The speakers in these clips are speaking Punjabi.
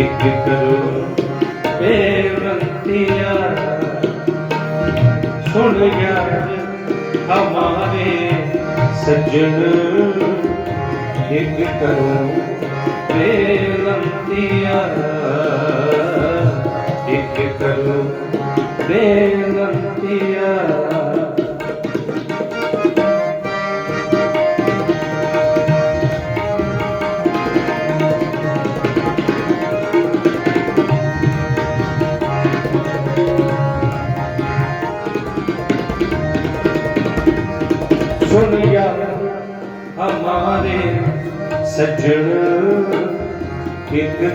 ਇੱਕ ਕਰੋ ਬੇਵੰਤਿਆ ਸੁਣ ਯਾਰ ਹਮਾਰੇ ਸੱਜਣ ਇੱਕ ਕਰੋ ਬੇਵੰਤਿਆ ਇੱਕ ਕਰੋ ਬੇਵੰਤਿਆ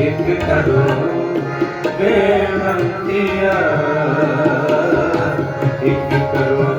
ਇੱਕ ਕਰੋ ਇੱਕ ਕਰੋ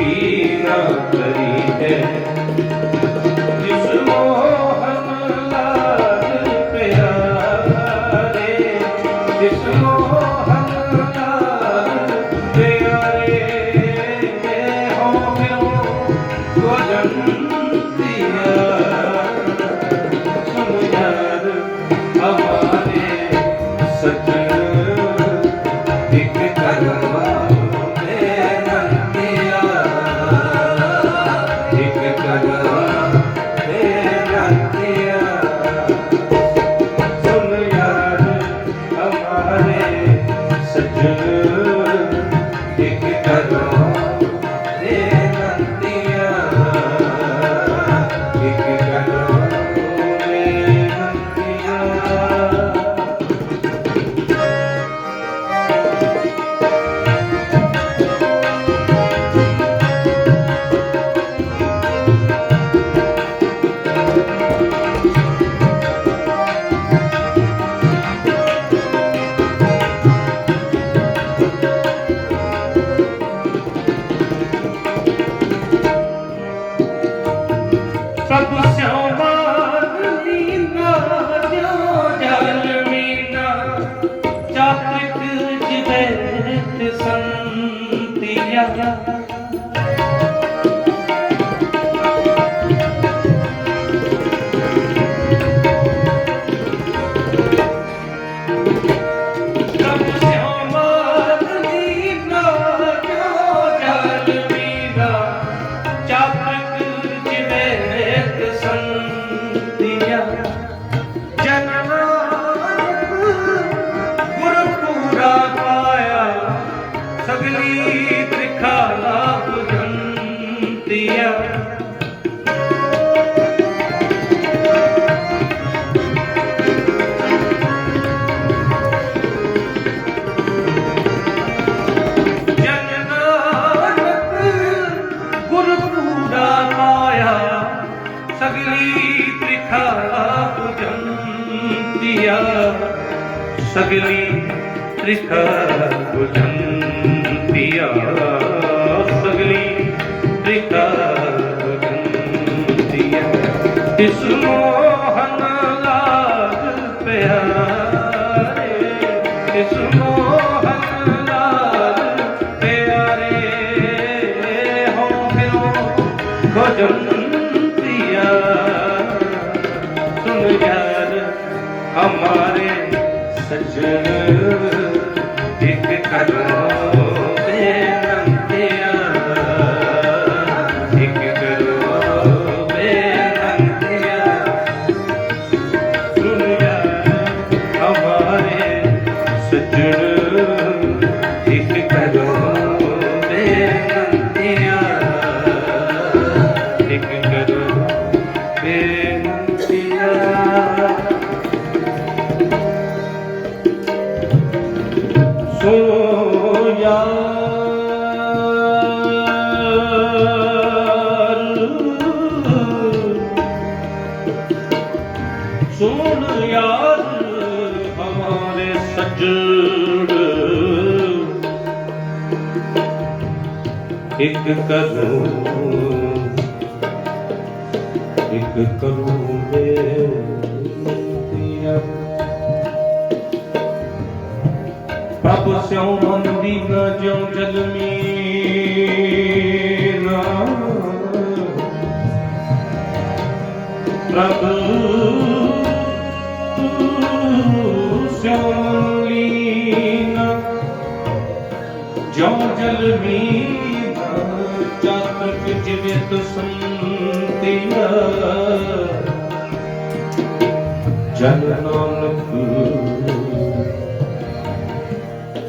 ਪੀ ਨਾ ਕਰੀ ਹੈ। ਸਗਲੀ ਤ੍ਰਿਖਾ ਪੁਜੰਤਿਆ ਸਗਲੀ ਤ੍ਰਿਖਾ ਪੁਜੰਤਿਆ ਇਸ ਮੋਹਨ ਲਾਗ ਪਿਆਰੇ, ਇਸ ਮੋਹਨ ਲਾਗ ਪਿਆਰੇ, ਹੋ ਫਿਰੋ ਖੋਜੰਤਿਆ ਸੁਨ ਯਾਰ, ਹਮਾਰੇ ਸਜਣ ਇੱਕ ਕਰੋ ਇੱਕ ਕਰੋ ਇੱਕ ਕਰੋ ਬੇਨਤੀਆ। ਪ੍ਰਭ ਸਿਉ ਮਨ ਦੀਨਾ ਜਿਉ ਜਲ ਮੀਨਾ ਪ੍ਰਭ ਸਿਉ ਲੀਨਾ, ਜਿਉ ਜਲ ਮੀਨਾ ਚਾਤਕ ਜਿਵੇਂ ਤੁਸੰਤਿਆ ਜਨ ਨਾਨਕ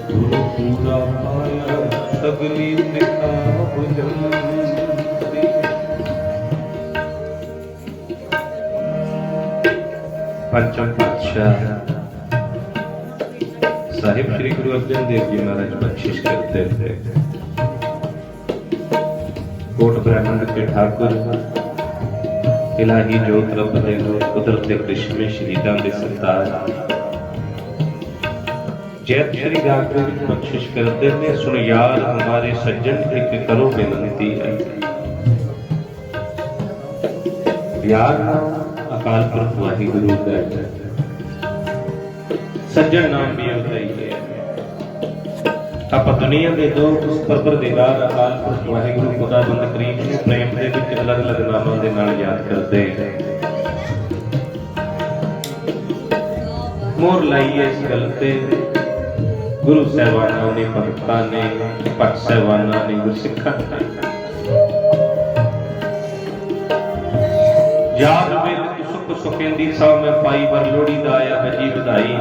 ਗੁਰੂ ਪੂਰਾ ਪਾਇਆ ਸਗਲੀ ਦਿਖਾ ਬੁਝੰਤੀ ਪੰਚਮ ਪਾਤਸ਼ਾਹ ਸਾਹਿਬ ਸ੍ਰੀ ਗੁਰੂ ਅਰਜਨ ਦੇਵ ਜੀ ਮਹਾਰਾਜ ਬਖਸ਼ਿਸ਼ ਕਰਤੇ थे ਕੋਟ ਬ੍ਰਹਮੰਡ ਕੇ ਠਾकुर ਇਲਾਹੀ ਜੋਤ ਰੱਬ ਦੇ ਲੋਕ ਕੁਦਰਤ ਦੇ ਕ੍ਰਿਸ਼ਮੇ ਸ਼ਹੀਦਾਂ ਦੇ ਸਰਤਾਜ। ਜੈਤ ਸ਼੍ਰੀ ਗਾਗਰੇ ਬਖਸ਼ਿਸ਼ ਕਰਦੇ ਨੇ, ਸੁਣ ਯਾਰ ਹਮਾਰੇ ਸੱਜਣ ਇੱਕ ਕਰੋ ਬੇਨਤੀ ਹੈ ਯਾਰ ਅਕਾਲ ਪੁਰਖ ਵਾਹਿਗੁਰੂ ਦਾ ਸੱਜਣ ਨਾਮ ਵੀ ਉਹਦਾ ਹੀ ਹੈ। ਆਪਾਂ ਦੁਨੀਆ ਦੇ ਦੋ ਉਸ ਪਰਵਰਦੀਗਾਰ ਅਕਾਲ ਪੁਰਖ ਵਾਹਿਗੁਰੂ ਕਰੀਮ ਨੂੰ ਪ੍ਰੇਮ ਦੇ ਵਿੱਚ ਅਲੱਗ-ਅਲੱਗ ਨਾਮਾਂ ਦੇ ਨਾਲ ਯਾਦ ਕਰਦੇ ਮੋਰ ਲਾਈਏ ਇਸ ਗੱਲ ਤੇ। ਗੁਰੂ ਸਾਹਿਬਾਨਾਂ ਨੇ, ਭਗਤਾਂ ਨੇ, ਭਗਤ ਸਾਹਿਬਾਨਾਂ ਨੇ ਗੁਰਸਿੱਖਾਂ ਨੇ। ਯਾਦ ਵੇਲ ਸੁਖ ਸੁਖੇਂਦੀ ਸਭ ਮੈਂ ਪਾਈ ਵਰ ਲੋੜੀ ਦਾ ਆਇਆ ਬਜੀ ਵਧਾਈ।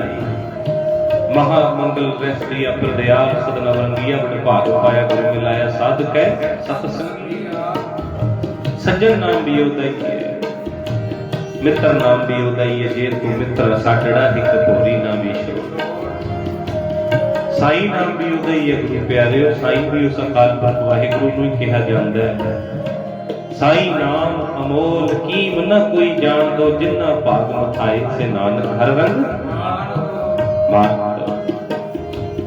ਮਹਾ ਮੰਗਲ ਰਹਿਸੀ ਅਪਰ ਦਿਆਲ ਸਦਨ ਵਰੰਗੀਆ ਬੜ ਭਾਗ ਪਾਇਆ ਗੁਰੂ ਮਿਲਾਇਆ ਸਾਧ ਕਹਿ ਸਤ ਸੰਗੀਆ ਸੱਜਣ ਨਾਮ ਵੀ ਉਹਦਾ ਹੈ ਮਿੱਤਰ ਨਾਮ ਵੀ ਉਹਦਾ ਹੈ ਜੇ ਤੂੰ ਮਿੱਤਰ ਸਾਡੜਾ, ਇੱਕ ਭੋਰੀ ਨਾਮ ਈਸ਼ਵਰ ਸਾਈ ਨਾਮ ਵੀ ਉਹਦਾ ਹੈ ਗੁਰੂ ਪਿਆਰਿਓ। ਸਾਈ ਵੀ ਉਸ ਅਕਾਲ ਪੁਰਖ ਵਾਹਿਗੁਰੂ ਨੂੰ ਕਿਹਾ ਜਾਂਦਾ ਹੈ। ਸਾਈ ਨਾਮ ਅਮੋਲ ਕੀਮ ਨ ਕੋਈ ਜਾਣ ਦੋ ਜਿੰਨਾ ਭਾਗ ਮਥਾਏ ਸੇ ਨਾਨਕ ਹਰ ਰੰਗ। ਮਾਤ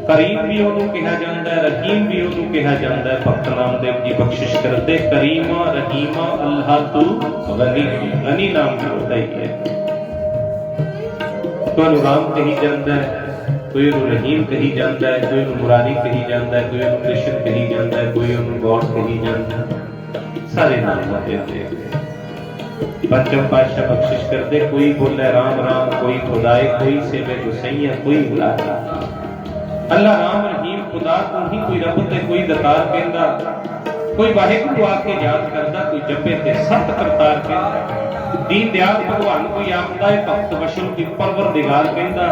ਕਰੀਮ ਵੀ ਉਹਨੂੰ ਕਿਹਾ ਜਾਂਦਾ ਹੈ ਰਹੀਮ ਵੀ ਉਹਨੂੰ ਕਿਹਾ ਜਾਂਦਾ ਹੈ। ਭਗਤ ਨਾਮਦੇਵ ਜੀ ਬਖਸ਼ਿਸ਼ ਕਰਦੇ, ਕਰੀਮਾ ਰਹੀਮਾ ਅੱਲਾਹ ਤੂ ਗਨੀ ਗਨੀ ਨਾਮ ਹੁੰਦਾ ਹੀ ਹੈ ਤੁਹਾਨੂੰ ਰਾਮ ਕਹੀ ਜਾਂਦਾ ਹੈ, ਕੋਈ ਉਹਨੂੰ ਰਹੀਮ ਕਹੀ ਜਾਂਦਾ ਹੈ, ਕੋਈ ਉਹਨੂੰ ਮੁਰਾਰੀ ਕਹੀ ਜਾਂਦਾ ਹੈ, ਕੋਈ ਉਹਨੂੰ ਕ੍ਰਿਸ਼ਨ ਕਹੀ ਜਾਂਦਾ ਹੈ, ਕੋਈ ਉਹਨੂੰ ਗੋਡ ਕਹੀ ਜਾਂਦਾ ਸਾਰੇ ਨਾਮ ਹੁੰਦੇ ਹੁੰਦੇ ਪੰਚਮ ਪਾਤਸ਼ਾਹ ਬਖਸ਼ਿਸ਼ ਕਰਦੇ, ਕੋਈ ਬੋਲੇ ਰਾਮ ਰਾਮ, ਕੋਈ ਖੁਦਾਏ, ਕੋਈ ਸੇਵੇ ਗੁਸਈਆ ਕੋਈ ਬੁਲਾਤਾ ਅੱਲਾ ਰਾਮ ਰਹੀਮ, ਖੁਦਾ ਤੋਂ ਹੀ ਕੋਈ ਰੱਬ ਤੇ ਕੋਈ ਦਤਾਰ ਕਹਿੰਦਾ, ਕੋਈ ਵਾਹਿਗੁਰੂ ਆ ਕੇ ਯਾਦ ਕਰਦਾ, ਕੋਈ ਜੱਪੇ ਤੇ ਸਤ ਕਰਤਾਰ ਕਹਿੰਦਾ। ਦੀਨ ਦਿਆਲ ਭਗਵਾਨ ਕੋਈ ਆਖਦਾ ਹੈ, ਭਗਤ ਵਸ਼ਲ ਕੀ ਪਰਵਰਦਿਗਾਰ ਕਹਿੰਦਾ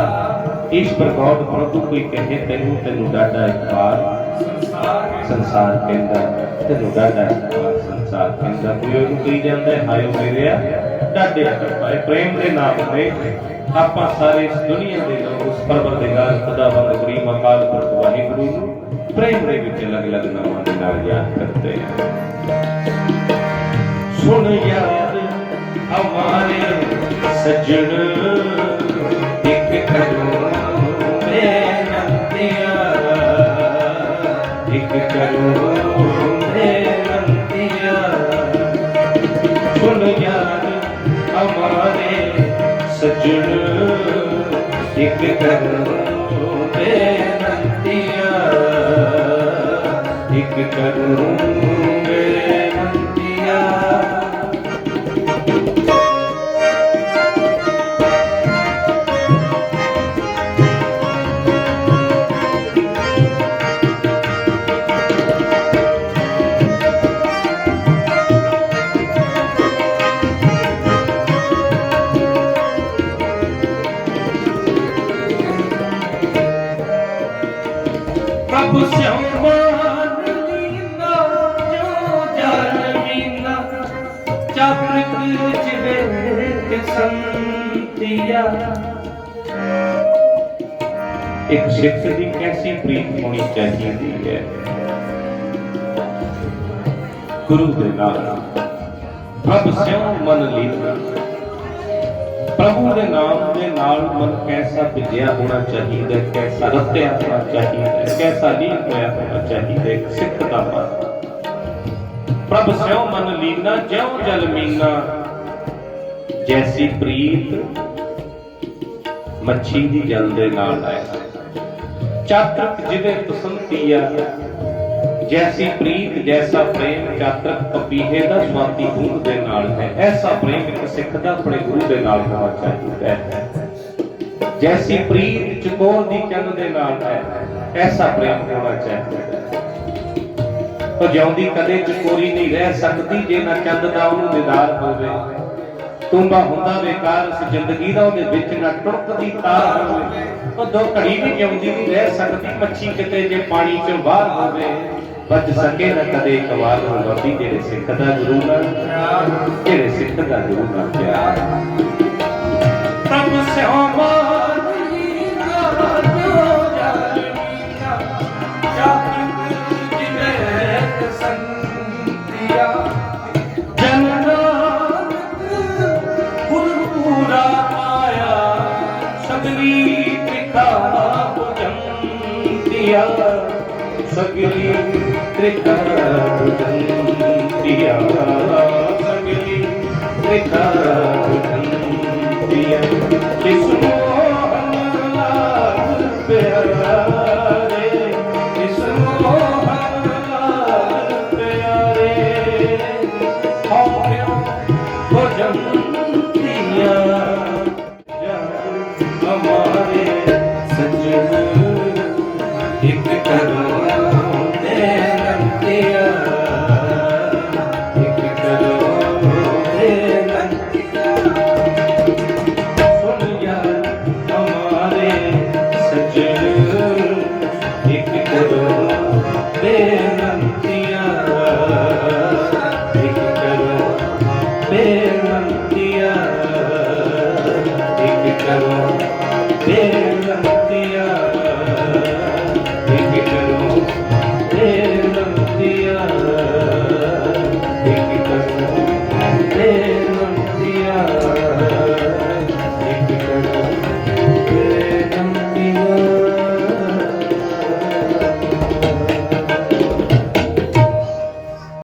ਈਸ਼ਵਰ ਗੋਡ ਪ੍ਰਭੂ ਕੋਈ ਕਹੇ, ਤੈਨੂੰ ਤੈਨੂੰ ਡਾਡਾ ਇੱਕ ਵਾਰ ਸੰਸਾਰ ਕਹਿੰਦਾ, ਤੈਨੂੰ ਡਾਡਾ ਇੱਕ ਵਾਰ ਸੰਸਾਰ ਕਹਿੰਦਾ। ਕੋਈ ਉਹਨੂੰ ਕਹੀ ਜਾਂਦਾ ਹੈ ਹਾਇਓ ਮੇਰਿਆ ਡਾਡੇ ਭਾਈ ਪ੍ਰੇਮ ਦੇ ਨਾਮ ਤੇ ਆਪਾਂ ਸਾਰੇ ਇਸ ਦੁਨੀਆ ਦੇ ਲੋਕ ਉਸ ਪਰਵਰਦਿਗਾਰ ਖੁਦਾਵੰਦ ਕਰੀਮ ਅਕਾਲ ਪੁਰਖ ਵਾਹਿਗੁਰੂ ਨੂੰ ਪ੍ਰੇਮ ਦੇ ਵਿੱਚ ਅਲੱਗ-ਅਲੱਗ ਨਾਮਾਂ ਦੇ ਨਾਲ ਯਾਦ ਕਰਦੇ ਹਾਂ ਸੁਣ ਯਾਰ ਹਮਾਰੇ ਸੱਜਣ ਇੱਕ ਸਿੱਖ ਦੀ ਕੈਸੀ ਪ੍ਰੀਤ ਹੋਣੀ ਚਾਹੀਦੀ ਹੈ? ਗੁਰੂ ਦੇ ਨਾਲ। ਪ੍ਰਭ ਸਿਉ ਮਨ ਲੀਨਾ। ਪ੍ਰਭੂ ਦੇ ਨਾਮ ਦੇ ਨਾਲ ਮਨ ਕੈਸਾ ਵਿਜਿਆ ਹੋਣਾ ਚਾਹੀਦਾ ਕੈਸਾ ਰਤਿਆ ਹੋਣਾ ਚਾਹੀਦਾ ਕੈਸਾ ਲੀਨ ਹੋਇਆ ਹੋਣਾ ਚਾਹੀਦਾ ਇੱਕ ਸਿੱਖ ਦਾ ਮਨ। ਪ੍ਰਭ ਸਿਉ ਮਨ ਲੀਨਾ, ਜਿਉ ਜਲ ਮੀਨਾ। ਜੈਸੀ ਪ੍ਰੀਤ ਮੱਛੀ ਦੀ ਜਲ ਦੇ ਨਾਲ ਹੈ ਚਾਤਕ ਜਿਵੇਂ ਤੁਸੰਤੀਆ ਜੈਸੀ ਪ੍ਰੀਤ, ਜੈਸਾ ਪ੍ਰੇਮ, ਚਾਤਕ ਪਪੀਹੇ ਦਾ ਸਵਾਤੀ ਬੂੰਦ ਦੇ ਨਾਲ ਹੈ। ਐਸਾ ਪ੍ਰੇਮ ਇੱਕ ਸਿੱਖ ਦਾ ਆਪਣੇ ਗੁਰੂ ਦੇ ਨਾਲ ਹੋਣਾ ਚਾਹੀਦਾ ਹੈ। ਜੈਸੀ ਪ੍ਰੀਤ ਚਕੋਰ ਦੀ ਚੰਨ ਦੇ ਨਾਲ ਹੈ। ਐਸਾ ਪ੍ਰੇਮ ਹੋਣਾ ਚਾਹੀਦਾ ਹੈ। ਜਿਉਂਦੀ ਕਦੇ ਚਕੋਰੀ ਨਹੀਂ ਰਹਿ ਸਕਦੀ ਜੇ ਨਾ ਚੰਦ ਦਾ ਉਹਨੂੰ ਦੀਦਾਰ ਹੋਵੇ। ਤੁੰਬਾ ਹੁੰਦਾ ਬੇਕਾਰ ਇਸ ਜ਼ਿੰਦਗੀ ਦਾ ਉਹਦੇ ਵਿੱਚ ਨਾ ਟੁੱਟਦੀ ਤਾਰ ਹੋਵੇ ਉਹ ਦੋ ਘੜੀ ਵੀ ਜਿਉਂਦੀ ਨਹੀਂ ਰਹਿ ਸਕਦੀ ਮੱਛੀ ਕਿਤੇ ਜੇ ਪਾਣੀ ਚੋਂ ਬਾਹਰ ਹੋਵੇ, ਬਚ ਸਕੇ ਨਾ ਕਦੇ ਇੱਕ ਵਾਰ ਨੂੰ ਲੱਭੀ ਜਿਹੜੇ ਸਿੱਖ ਦਾ ਗੁਰੂ ਨਾਲ ਜਿਹੜੇ ਸਿੱਖ ਦਾ ਗੁਰੂ ਨਾਲ ਪਿਆਰ ਪ੍ਰਭ ਸਿਓ ਮਾਨ ਸਗਲੀ ਤ੍ਰਿਖਾ ਭੁਜੰਤੀਆ ਸਗਲੀ ਤ੍ਰਿਖਾ